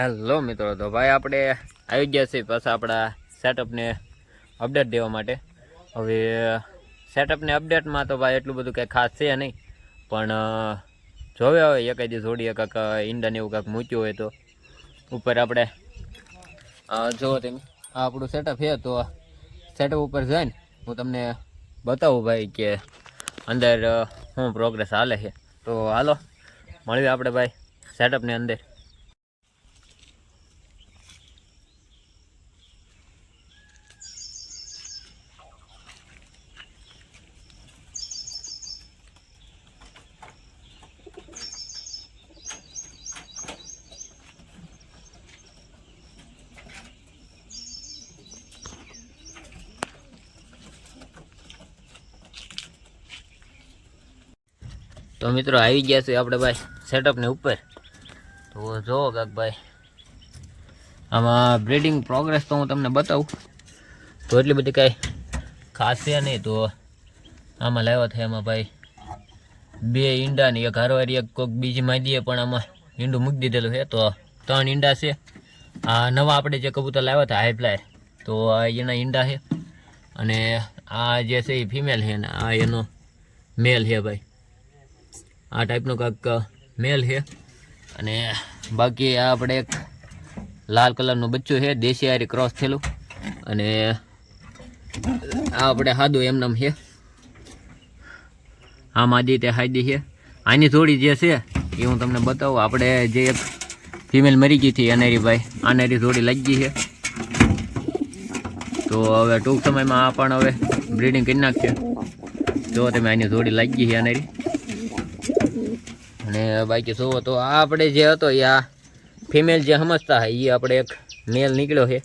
Hello મિત્રો, તો ભાઈ આપણે આવી ગયા છીએ પાછા આપણા સેટઅપને અપડેટ દેવા માટે. હવે સેટઅપને અપડેટમાં તો ભાઈ એટલું બધું કંઈ ખાસ છે નહીં, પણ જોવે હવે એકાદી જોડીએ કાંક ઈંડાને એવું કાંક મૂક્યું હોય તો. ઉપર આપણે જોવો તમે, આ આપણું સેટઅપ છે, તો સેટઅપ ઉપર જઈને હું તમને બતાવું ભાઈ કે અંદર શું પ્રોગ્રેસ હાલે છે. તો હાલો, મળીએ આપણે ભાઈ સેટઅપની અંદર. મિત્રો આવી ગયા છે આપણે ભાઈ સેટઅપને ઉપર. તો જુઓ કાક ભાઈ, આમાં બ્રીડિંગ પ્રોગ્રેસ તો હું તમને બતાવું. તો એટલી બધી કાંઈ ખાસ છે નહીં, તો આમાં લાવ્યા થાય એમાં ભાઈ બે ઈંડાની એક હારવારી, એક કોઈક બીજી માદીએ પણ આમાં ઈંડું મૂકી દીધેલું છે. તો ત્રણ ઈંડા છે. આ નવા આપણે જે કબૂતર લાવ્યા હતા હાઈફ્લાયર તો એના ઈંડા છે. અને આ જે છે એ ફિમેલ છે ને, આ એનો મેલ છે ભાઈ. આ ટાઈપનું કાંઈક મેલ છે. અને બાકી આ આપણે એક લાલ કલરનું બચ્ચું છે, દેશી આરી ક્રોસ થયેલું. અને આ આપણે સાદું એમનામ છે. આ માદી તે હાદી છે. આની થોડી જે છે, એ હું તમને બતાવું. આપણે જે એક ફિમેલ મરી ગઈ હતી અનેરી ભાઈ આનેરી થોડી લાગી છે. તો હવે ટૂંક સમયમાં આ પણ હવે બ્રીડિંગ કરી નાખશે. જો તમે આની થોડી લાગી છે, અનેરી. અને બાકી જોવો તો આ આપણે જે હતો એ આ ફિમેલ જે સમજતા હોય એ આપણે એક મેલ નીકળ્યો છે.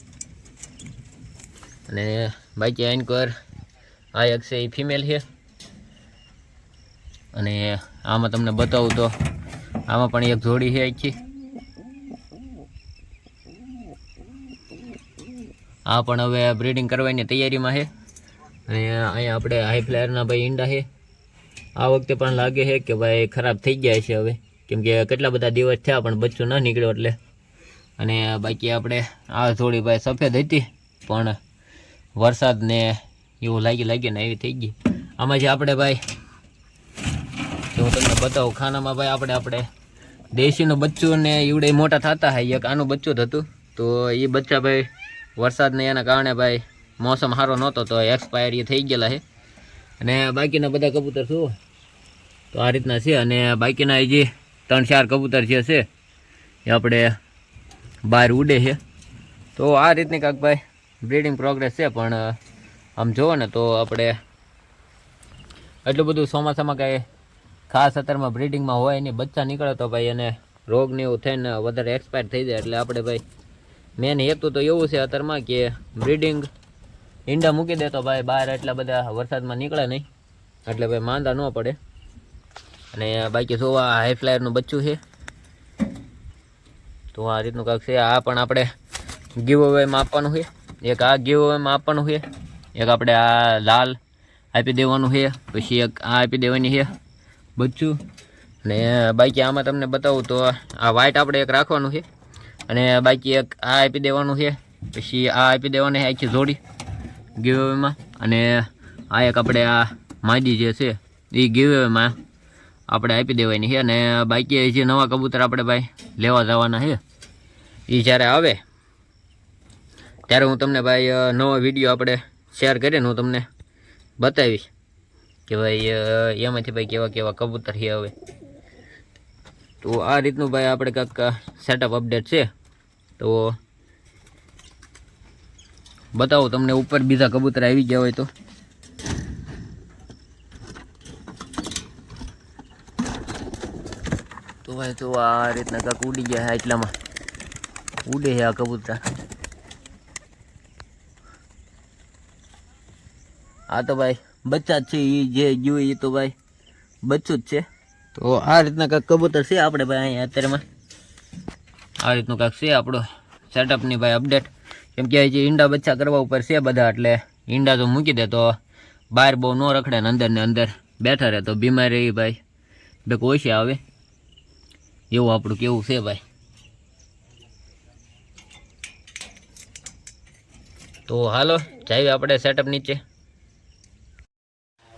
અને બાકી એન્કર આ એક છે એ ફિમેલ છે. અને આમાં તમને બતાવું તો આમાં પણ એક જોડી છે આખી. આ પણ હવે બ્રીડિંગ કરવાની તૈયારીમાં છે. અને અહીંયા આપણે હાઈ ફ્લાયરના ભાઈ ઈંડા છે. આ વખતે પણ લાગે છે કે ભાઈ ખરાબ થઈ ગયા છે હવે. કેમ કે કેટલા બધા દિવસ થયા પણ બચ્ચું ન નીકળ્યો એટલે. અને બાકી આપણે આ થોડી ભાઈ સફેદ હતી, પણ વરસાદને એવું લાગી લાગી ને એવી થઈ ગઈ. આમાં જે આપણે ભાઈ હું તમને બતાવું, ખાનામાં ભાઈ આપણે આપણે દેશીનું બચ્ચું ને એવડે મોટા થતા હોય એક આનું બચ્ચું જ હતું. તો એ બચ્ચા ભાઈ વરસાદને એના કારણે ભાઈ મોસમ સારો નહોતો, તો એક્સપાયર એ થઈ ગયેલા છે અને બાકીના બધા કબૂતર શું? તો આ રીતના છે અને બાકીના જે ત્રણ ચાર કબૂતર જે છે, એ આપણે બહાર ઉડે છે. તો આ રીતની કાંક ભાઈ બ્રીડિંગ પ્રોગ્રેસ છે, પણ આમ જુઓ ને તો આપણે એટલું બધું ચોમાસામાં કાંઈ ખાસ અત્યારમાં બ્રીડિંગમાં હોય નહીં, બચ્ચા નીકળે તો ભાઈ એને રોગ ને એવું થઈને વધારે એક્સપાયર થઈ જાય. એટલે આપણે ભાઈ મેન હેતુ તો એવું છે અત્યારમાં કે બ્રીડિંગ ઈંડા મૂકી દે તો ભાઈ બહાર એટલા બધા વરસાદમાં નીકળે નહીં. એટલે ભાઈ માંદા ન પડે. અને બાકી જોવા હાઈ ફ્લાયરનું બચ્ચું છે. તો આ રીતનું કાંક છે. આ પણ આપણે ગીવ અવેમાં આપવાનું છે. એક આ ગીવ અવેમાં આપવાનું છે. એક આપણે આ લાલ આપી દેવાનું છે. પછી એક આ આપી દેવાની છે બચ્ચું. અને બાકી આમાં તમને બતાવું તો આ વ્હાઈટ આપણે એક રાખવાનું છે. અને બાકી એક આ આપી દેવાનું છે. પછી આ આપી દેવાની છે આખી જોડી ગીવેમાં અને આ એક આપણે આ માદી જે છે એ ગીવેમાં આપણે આપી દેવાની છે અને બાકી જે નવા કબૂતર આપણે ભાઈ લેવા જવાના છે એ જ્યારે આવે, ત્યારે હું તમને ભાઈ નવો વીડિયો આપણે શેર કરીને હું તમને બતાવીશ કે ભાઈ એમાંથી ભાઈ કેવા કેવા કબૂતર છે હવે. તો આ રીતનું ભાઈ આપણે કાંઈક સેટઅપ અપડેટ છે. તો બતાવો તમને ઉપર બીજા કબૂતર આવી ગયા હોય તો. તો ભાઈ તો આ રીતના કાંક ઉડી ગયા છે એટલામાં. ઉડે છે આ કબૂતર. આ તો ભાઈ બચ્ચા જ છે એ જે ગયું એ તો ભાઈ બચ્ચું જ છે. તો આ રીતના કાંક કબૂતર છે આપણે ભાઈ અહીંયા અત્યારમાં. આ રીતનું કાંક છે આપણો સેટઅપની ભાઈ અપડેટ કેમ કે જે ઈંડા બચ્ચા કરવા ઉપર છે બધા, એટલે ઈંડા તો મૂકી દે તો બહાર બહુ ન રખડે ને અંદર ને અંદર બેઠા રહે તો બીમારી ભાઈ. બે છે આવે. એવું આપણું કેવું છે ભાઈ? તો હાલો, જઈએ આપણે સેટઅપ નીચે.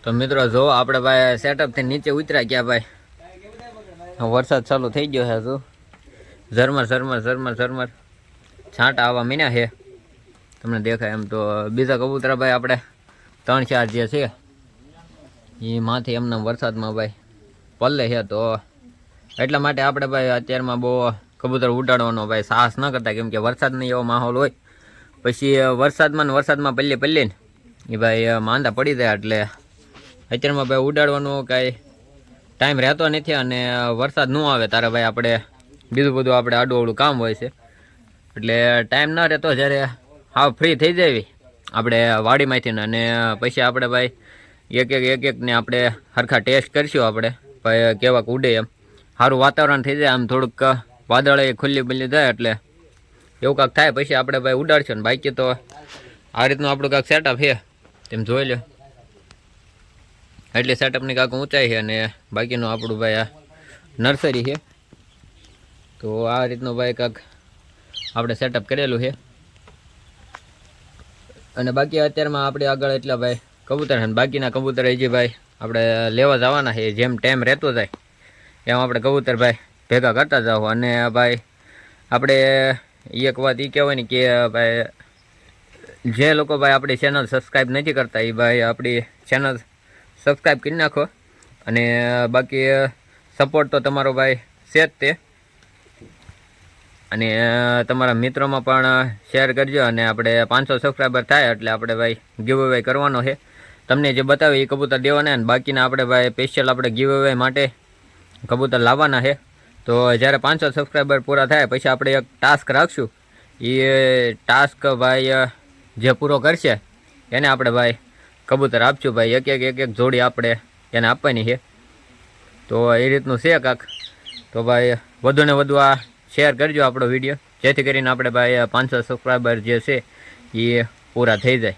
તો મિત્રો, જો આપણે ભાઈ સેટઅપથી નીચે ઉતર્યા ગયા ભાઈ. વરસાદ ચાલુ થઈ ગયો છે શું ઝરમર ઝરમર ઝરમર ઝરમર. છાંટ આવવા મીના છે. તમને દેખાય એમ તો બીજા કબૂતરા ભાઈ આપણે ત્રણ ચાર જે છે, એ માથે એમના વરસાદમાં ભાઈ પલ્લે છે તો એટલા માટે આપણે ભાઈ અત્યારમાં બહુ કબૂતર ઉડાડવાનો ભાઈ સાહસ ન કરતા, કેમ કે વરસાદનો એવો માહોલ હોય. પછી વરસાદમાં ને વરસાદમાં પલ્લે પલ્લે ને એ ભાઈ માંદા પડી જાય એટલે અત્યારમાં ભાઈ ઉડાડવાનો કાંઈ ટાઈમ રહેતો નથી અને વરસાદ ન આવે. તારે ભાઈ આપણે બીજું બધું આપણે આડું કામ હોય છે. એટલે ટાઈમ ન રહેતો જ્યારે હાવ ફ્રી થઈ જાય આપણે વાડીમાંથી ને. અને પછી આપણે ભાઈ એક એક એક એકને આપણે સરખા ટેસ્ટ કરીશું આપણે. ભાઈ કેવાક ઉડે એમ. સારું વાતાવરણ થઈ જાય, આમ થોડુંક વાદળે ખુલ્લી બુલ્લી જાય એટલે એવું કાંક થાય. પછી આપણે ભાઈ ઉડાડશું ને બાકી તો આ રીતનું આપણું કાંક સેટઅપ છે. તેમ જોઈ લો એટલે સેટઅપની કાંક ઊંચાઈ છે અને બાકીનું આપણું ભાઈ આ નર્સરી છે. તો આ રીતનું ભાઈ કાંક આપણે સેટઅપ કરેલું છે. અને બાકી અત્યારમાં આપણે આગળ એટલા ભાઈ કબૂતર છે બાકીના કબૂતર હજી ભાઈ આપણે લેવા જવાના છે. જેમ ટાઈમ રહેતો જાય. એમ આપણે કબૂતર ભાઈ ભેગા કરતા જાઓ. અને ભાઈ આપણે એક વાત એ કહેવાય ને કે ભાઈ જે લોકો ભાઈ આપણી ચેનલ સબસ્ક્રાઈબ નથી કરતા એ ભાઈ આપણી ચેનલ સબસ્ક્રાઈબ કરી નાખો. અને બાકી સપોર્ટ તો તમારો ભાઈ છે જ તે. અને તમારા મિત્રોમાં પણ શેર કરજો. અને આપણે પાંચસો સબસ્ક્રાઈબર થાય એટલે આપણે ભાઈ ગીવ અવે કરવાનો છે. તમને જે બતાવે એ કબૂતર દેવાના અને બાકીના આપણે ભાઈ સ્પેશિયલ આપણે ગીવ અવે માટે કબૂતર લાવવાના છે. તો જ્યારે પાંચસો સબસ્ક્રાઈબર પૂરા થાય, પછી આપણે એક ટાસ્ક રાખશું. એ ટાસ્ક ભાઈ જે પૂરો કરશે, એને આપણે ભાઈ કબૂતર આપશું ભાઈ. એક એક એક એક જોડી આપણે એને આપવાની છે. તો એ રીતનું છે કાંક. તો ભાઈ, વધુ ને વધુ આ શેર કરજો આપણો વીડિયો જેથી કરીને આપણે ભાઈ પાંચસો સબસ્ક્રાઈબર જે છે એ પૂરા થઈ જાય.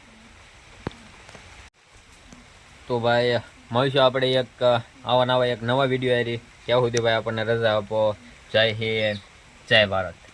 તો ભાઈ મળીશું આપણે એક આવા નવા એક નવા વીડિયો આવી ત્યાં સુધી ભાઈ આપણને રજા આપો. જય હિન્દ. જય ભારત.